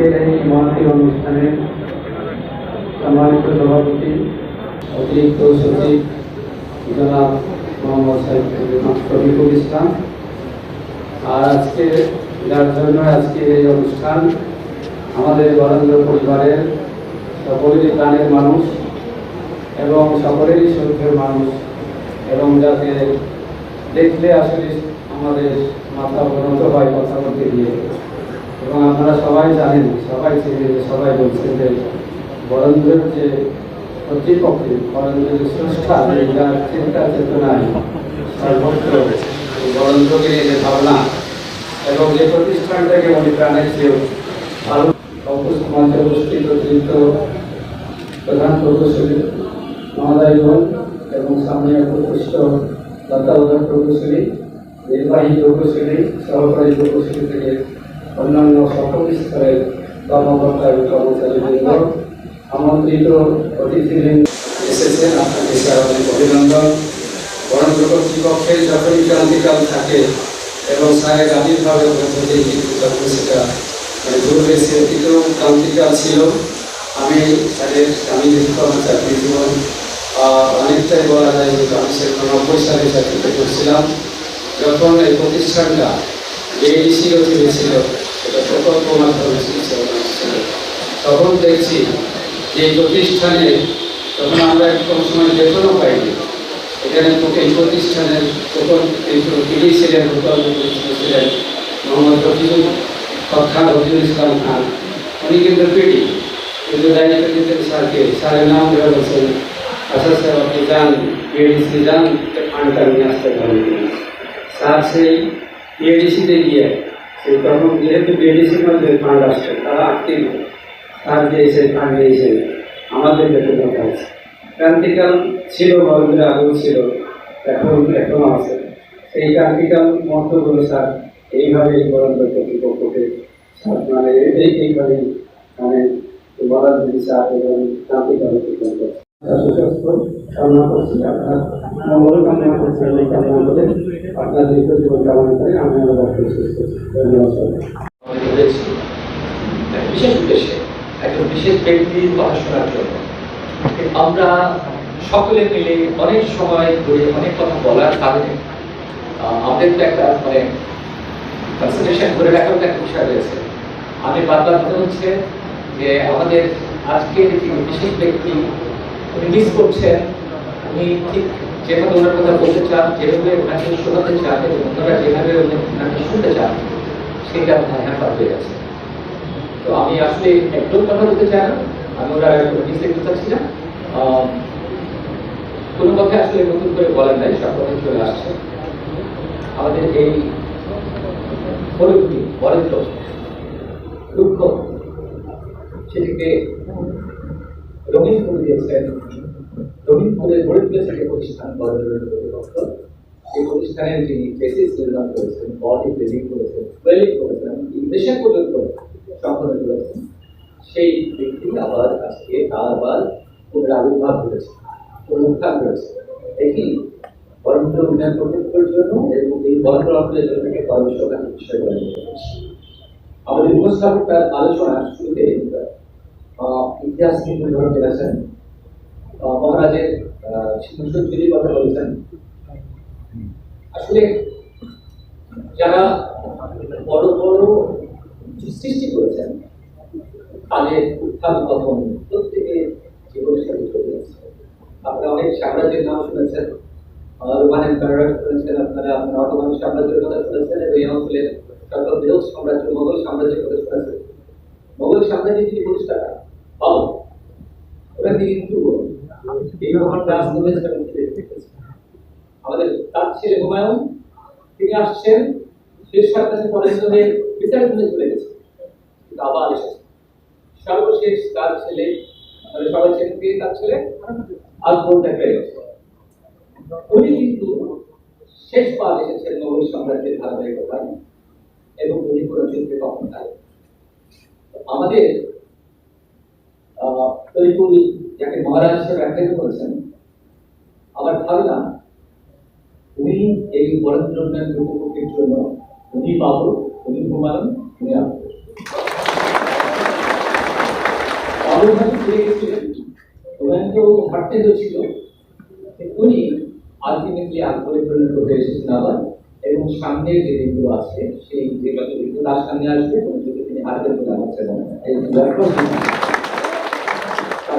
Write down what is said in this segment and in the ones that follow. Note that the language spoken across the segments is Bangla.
আজকের এই মহাতি অনুষ্ঠানে সম্মানিত সভাপতি, অতিরিক্ত সচিব জনাব মোহাম্মদ শফিকুল ইসলাম। আর আজকে, যার জন্য আজকে এই অনুষ্ঠান, আমাদের বরেন্দ্র পরিবারের সকলেরই প্রাণের মানুষ এবং সকলেরই শ্রদ্ধেয় মানুষ এবং যাকে দেখলে আসলে আমাদের মাথা অবনত হয় কথা বলতে গিয়ে। এবং আপনারা সবাই জানেন, সবাই চেনে, সবাই বলছেন যে বরেন্দ্রের যে কর্তৃপক্ষে বরেন্দ্রের যে স্রষ্টা যার চিন্তা চেতনায় সর্বত্র বরেন্দ্রকে নিয়ে যে ভাবনা এবং যে প্রতিষ্ঠানটাকে উনি প্রাণের চেয়েও ভালো মঞ্চে অতিরিক্ত প্রধান প্রকৌশলী মহোদয়গণ এবং সামনে প্রতিষ্ঠ তত্ত্বাবধায়ক প্রকৌশলী নির্বাহী প্রকৌশলী সহকারী প্রকৌশলী থেকে অন্যান্য সকল স্তরের কর্মকর্তা এবং কর্মচারীবৃন্দ আমন্ত্রিত অতিথিবৃন্দ এসেছেন। আপনাকে অনেক অভিনন্দন। বরেন্দ্র কর্তৃপক্ষের যখনই ক্রান্তিকাল থাকে এবং আবির্ভাবের মধ্য দিয়ে কিন্তু সেটা মানে ঘুরে সে অতীতেও ক্রান্তিকাল ছিল। আমি স্যারের আমি যেহেতু চাকরি জীবন অনেকটাই বলা যায় যে আমি সেরকম নব্বই সালে চাকরিতে করছিলাম যখন এই প্রতিষ্ঠানটা এডিসির অধীনে ছিল সেটা প্রকল্প মাধ্যমে তখন দেখছি যে প্রতিষ্ঠানে তখন আমরা কোনো সময় বেতনও পাইনি। এখানে এই প্রতিষ্ঠানের তিনি ছিলেন ছিলেন, মোহাম্মদ রফিজুল খান রফিজুল ইসলাম খান। উনি কিন্তু পিডি। কিন্তু দায়িত্ব স্যারকে। স্যারের নাম ধরে বলছেন আচ্ছা স্যার, আপনি যান পিএডিসি যান ফান্ডটা নিয়ে আসতে পারেন স্যার সেই পিএডিসিতে গিয়ে সেই যেহেতু পিএডিসির মধ্যে ফান্ড আসছে, তারা আর্থিক স্যার দিয়েছে ফান্ড দিয়েছেন আমাদের বেতন কথা আছে। ক্রান্তিকাল ছিল, বড়দের আগেও ছিল, এখন এখনও আছে। সেই ক্রান্তিকাল মন্ত্রগুলো স্যার এইভাবে বরন্দ কর্তৃপক্ষকে মানে এই এইভাবে মানে বরাদ দিন স্যার এবং ক্রান্তিকাল আমার সকলে মিলে অনেক সময় ধরে অনেক কথা বলার কারণে আমাদের তো একটা মানে কনসেন্ট্রেশন করে রাখার একটা বিষয় রয়েছে। আমি বারবার মনে হচ্ছে যে আমাদের আজকের যে বিশেষ ব্যক্তি মিস করছেন উনি ঠিক যেভাবে ওনার কথা বলতে চান যেভাবে ওনাকে শোনাতে চান এবং ওনারা যেভাবে ওনাকে শুনতে চান সেটা হ্যাপার হয়ে গেছে। তো আমি আসলে একদম কথা বলতে চাই না, আমি ওরা মিস দেখতে চাচ্ছি না। কোনো কথা আসলে নতুন করে বলার নাই, সব কথা চলে আসছে। আমাদের এই পরিস্থিতি বরেন্দ্র দুঃখ, সেটিকে গড়ে তুলেছেন এই প্রতিষ্ঠান প্রতিষ্ঠানের যিনি বেসিস নির্মাণ করেছেন, বডি করেছেন করেছেন পর্যন্ত সম্পন্ন করেছেন, সেই ব্যক্তি আবার আজকে আবার পুনরাবির্ভাব করেছে পুনরুত্থান করেছে এটি উন্নয়ন কর্তৃপক্ষের জন্য এবং এই অঞ্চলের জন্য থেকে পরামর্শকারী বিষয় আমাদের আলোচনা শুরুতে আহ, ইতিহাস কিন্তু ধরে ফেলেছেন আহ, মহারাজের সিংহসজ্জির কথা বলেছেন। আসলে যারা বড় বড় সৃষ্টি করেছেন তাদের উত্থান পতন প্রত্যেকে জীবনের সাথে চলে যাচ্ছে আপনারা অনেক সাম্রাজ্যের নাম শুনেছেন রোমান এম্পায়ার শুনেছেন আপনারা আপনারা অটোমান সাম্রাজ্যের কথা শুনেছেন এই অঞ্চলের সকল সাম্রাজ্য মোগল সাম্রাজ্যের কথা শুনেছেন। মোগল সাম্রাজ্যের যিনি প্রতিষ্ঠাতা কিন্তু আমাদের ছেলে হুমায়ুন আসছেন করে চলে গেছে। সর্বশেষ ছেলে মানে সবাই ছেলে ছেলে উনি কিন্তু শেষবার এসেছেন মোগল সাম্রাজ্যের ধারাবাহিকতায় এবং উনি কোনো যুদ্ধে কখন আমাদের তরিকুল যাকে মহারাজ হিসেবে আখ্যায়িত করেছেন, আমার ধারণা, উনি এই বরেন্দ্র উন্নয়ন জন্য উনি বাবু, উনি হুমায়ুন উনি তো ছিল উনি আলটিমেটলি আগ্রহে পরিণত হয়ে এসেছেন আবার, এবং সামনে যে দিনগুলো আছে, সেই যে তার সামনে আসবে তিনি হারবেন বলে আমার কাছে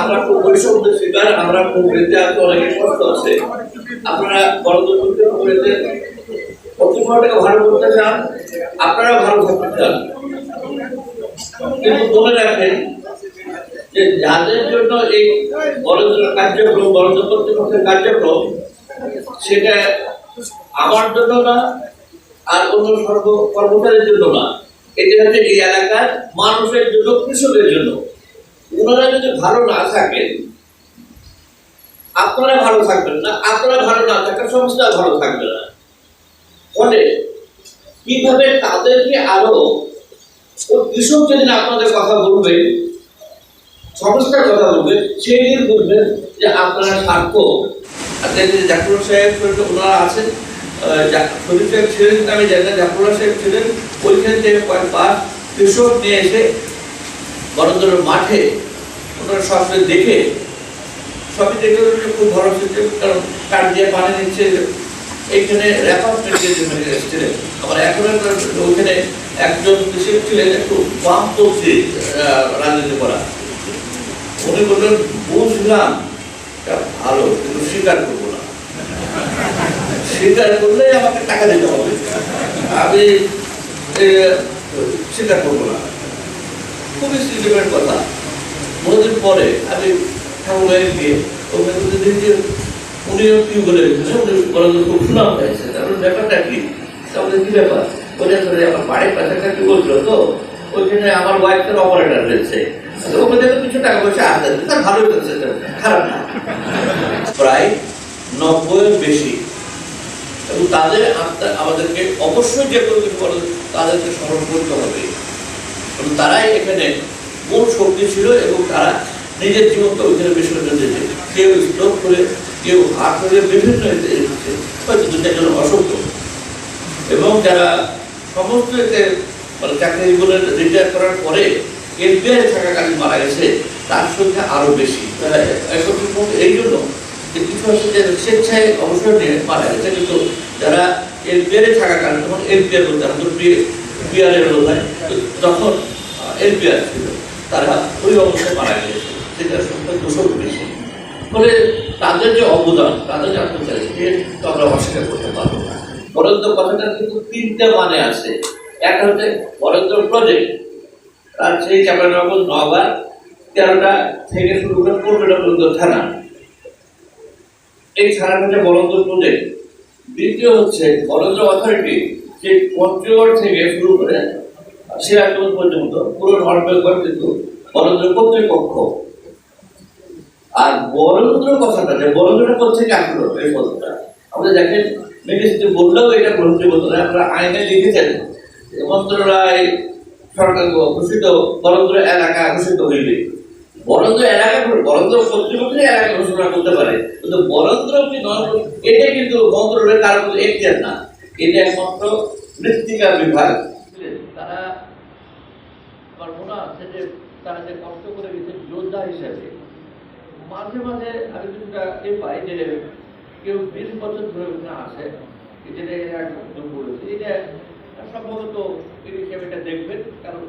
আমরা খুব বৈষম্যের শিকার আমরা খুব আছে, অনেকে কষ্ট আছে। আপনারা গণতন্ত্র করেছে পশ্চিমবঙ্গটাকে ভালো করতে চান আপনারা ভালো থাকতে চান। কিন্তু মনে রাখেন যে যাদের জন্য এই গণতন্ত্র কার্যক্রম, গণতন্ত্র কর্তৃপক্ষের কার্যক্রম, সেটা আমার জন্য আর অন্য সর্ব কর্মচারীর জন্য না। এটা হচ্ছে এই এলাকার মানুষের জন্য, কৃষকের জন্য। ওনারা যদি ভালো না থাকেন, আপনারা ভালো থাকবেন না, আপনারা ভালো না থাকার সংস্থা ভালো থাকবে না। ফলে কীভাবে তাদেরকে আরও কৃষক যেদিন আপনাদের কথা বলবে সংস্থার কথা বলবে, সেই দিন বুঝবেন যে আপনারা স্বার্থ জাফর সাহেব ওনারা আছেন শরীফ সাহেব ছিলেন, আমি জানি না জাফর সাহেব ছিলেন ওইখান থেকে কয়েকবার কৃষক নিয়ে এসে বরন্দরের মাঠে, ওনারা সবকে দেখে, সবই দেখে খুব ভালো হচ্ছে কারণ কাঠ দিয়ে পানি নিচ্ছে এইখানে আবার এখন ওইখানে একজন কৃষক ছিলেন, একটু বামপন্থী রাজনীতি করা। উনি বললেন বুঝলাম ভালো, কিন্তু স্বীকার করব না। স্বীকার করলে আমাকে টাকা দিতে হবে। আমি স্বীকার করব না। খুবই সিলিমেন্ট কথা। বহুদিন পরে আমি গিয়ে উনি তারপর ব্যাপারটা কি? তাহলে কি ব্যাপার? আমার বাড়ির রয়েছে। দেখো কিছু টাকা পয়সা খারাপ প্রায় নব্বইয়ের বেশি। এবং তাদের আমাদেরকে অবশ্যই যে কোনো কিছু তাদেরকে স্মরণ করতে হবে। এবং তারাই এখানে মূল শক্তি ছিল এবং তারা নিজের জীবনকে ওইখানে বিসর্জন দিয়েছে কেউ স্ট্রোক করে, কেউ হার্ট করে বিভিন্ন হয়তো অসুস্থ এবং যারা সমস্ত এতে মানে চাকরি জীবনে রিটায়ার করার পরে এফবিআই থাকাকালীন মারা গেছে, তার সংখ্যা আরও বেশি। এই জন্য যে কিছু আছে যে স্বেচ্ছায় অবসর নিয়ে মারা গেছে, কিন্তু যারা এলপিআর থাকাকালীন তখন এলপিআর বলতে আমাদের পিআর এর বোধ হয় তো তখন এলপিআর ছিল। তারা ওই অবস্থায় মারা গেছে সেটার সংখ্যা দুশোর বেশি ফলে তাদের যে অবদান, তাদের যে আত্মচারিত্র তো আমরা অস্বীকার করতে পারব না। বরঞ্চ কথাটার কিন্তু তিনটে মানে আছে। একটা হচ্ছে বরঞ্চ প্রজেক্ট সেই চাপানগর নগর তেরোটা থেকে শুরু করে পনেরোটা পর্যন্ত থানা। এই থানাটা হচ্ছে বরঞ্চ প্রজেক্ট দ্বিতীয় হচ্ছে বরেন্দ্র অথরিটি সেই পঞ্চগড় থেকে শুরু করে সিরাজগঞ্জ পর্যন্ত পুরো নর্থ বেঙ্গল কিন্তু বরঞ্চ কর্তৃপক্ষ আর বরেন্দ্র কথাটা যে বরেন্দ্রটা কোথেকে আসলো এই কথাটা আমরা দেখেন মিনিস্ট্রি বললেও এটা গ্রহণযোগ্য না আপনারা আইনে লিখেছেন যে মন্ত্রণালয়, সরকার ঘোষিত বরেন্দ্র এলাকা ঘোষিত হইবে। বরেন্দ্র এলাকা বরেন্দ্র কর্তৃপক্ষের এলাকা ঘোষণা করতে পারে। কিন্তু বরেন্দ্র কি নয় এটা কিন্তু মন্ত্রণালয়ের কারও কোনো এখতিয়ার না। এটা একমাত্র মৃত্তিকা বিভাগ। তারা মনে আছে যে তারা যে কষ্ট করে গেছে যোদ্ধা হিসেবে, মাঝে মাঝে আমি কিছুটা এ পাই যে কেউ বিশ বছর ধরে ওখানে আসে যেটা একদম বলেছে। এটা সম্ভবত এই হিসেবে এটা দেখবেন, কারণ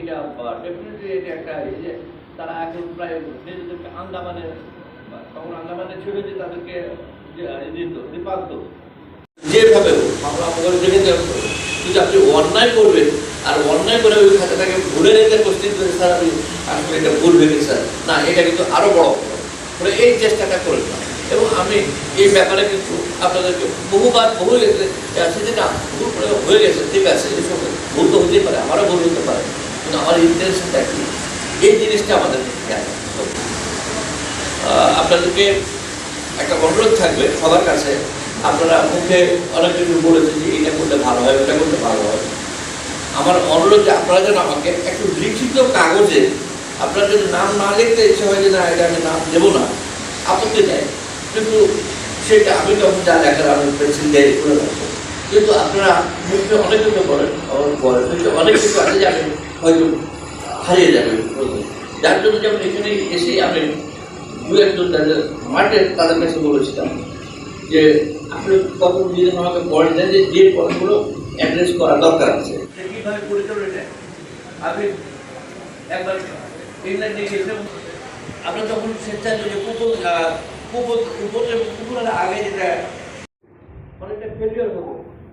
এটা ডেফিনেটলি এটা একটা যে তারা এখন প্রায় নিজেদেরকে আন্দামানে তখন আন্দামানে ছিল যে তাদেরকে দিত দীপান্ত যেভাবে দেখো আপনি অন্যায় করবেন, আর অন্যায় করে ওই খাতাটাকে ভুলে রেখে কোশ্চিন করে স্যার, আমি আসলে এটা ভুল হয়ে স্যার। না, এটা কিন্তু আরও বড়। মানে এই চেষ্টাটা করে না। এবং আমি এই ব্যাপারে কিন্তু আপনাদেরকে বহুবার বহু গেছে আছে যে, না, ভুল করে হয়ে গেছে, ঠিক আছে এসব ভুল তো হতেই পারে, আমারও ভুল হতে পারে। কিন্তু আমার ইন্টেনশনটা কি? এই জিনিসটা আমাদের আপনাদেরকে একটা অনুরোধ থাকবে সবার কাছে। আপনারা মুখে অনেক কিছু বলেছেন যে এটা করলে ভালো হয়, ওটা করতে ভালো হয়। আমার অনুরোধ যে আপনারা যেন আমাকে একটু লিখিত কাগজে আপনার যদি নাম না লিখতে ইচ্ছে হয় যে না, এটা আমি নাম দেবো না, আপত্তি নেই। কিন্তু সেটা আমি তখন যা লেখার আমি পেন্সিল দিয়ে করে রাখব। কিন্তু আপনারা মুখে অনেক কিছু বলেন আবার বলেন অনেক কিছু আছে যে আমি হয়তো হারিয়ে যাবে যার জন্য যেমন এখানে এসে আমি দু একজন তাদের মাঠে তাদের কাছে বলেছিলাম যে আপনি কত যদি আমাকে দেন যে যে পয়েন্টগুলো অ্যাড্রেস করা দরকার আছে। কীভাবে এটা, আপনি একবার ইংল্যান্ডে আমরা যখন স্বেচ্ছায় যে কুকুর কুকুর কুকুরের আগে যেটা, অনেকটা ফেলিওর হব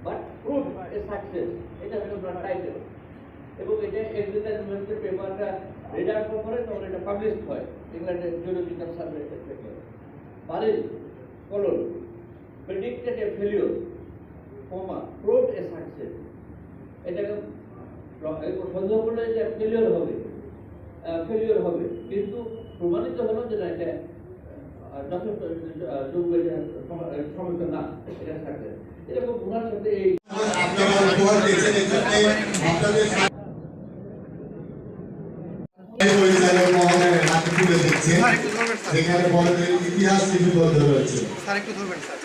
বাট প্রুভ এ সাকসেস এটা হলো আপনার টাইটেল এবং এটা এগ্রিকালচার পেপারটা রেডার করে তখন এটা পাবলিশ হয়। ইংল্যান্ডের জিওলজিক্যাল সার্ভে থেকে বারেল কলন প্রেডিক্টেড এ ফেলিওর কমা প্রুভ এ সাকসেস এটাকে সন্দেহ করলে যে ফেলিওর হবে ফেলিওর হবে। কিন্তু প্রমাণিত হলো যে না এটা যথেষ্ট যোগ্য এটা সম- সমস্যা না এটা সাকসেস এরকম ওনার সাথে এই পরিচালক মহোদয়ের হাতে তুলে দিচ্ছেন যেখানে বড়দের ইতিহাস লিপিবদ্ধ রয়েছে। স্যার একটু ধরবেন স্যার।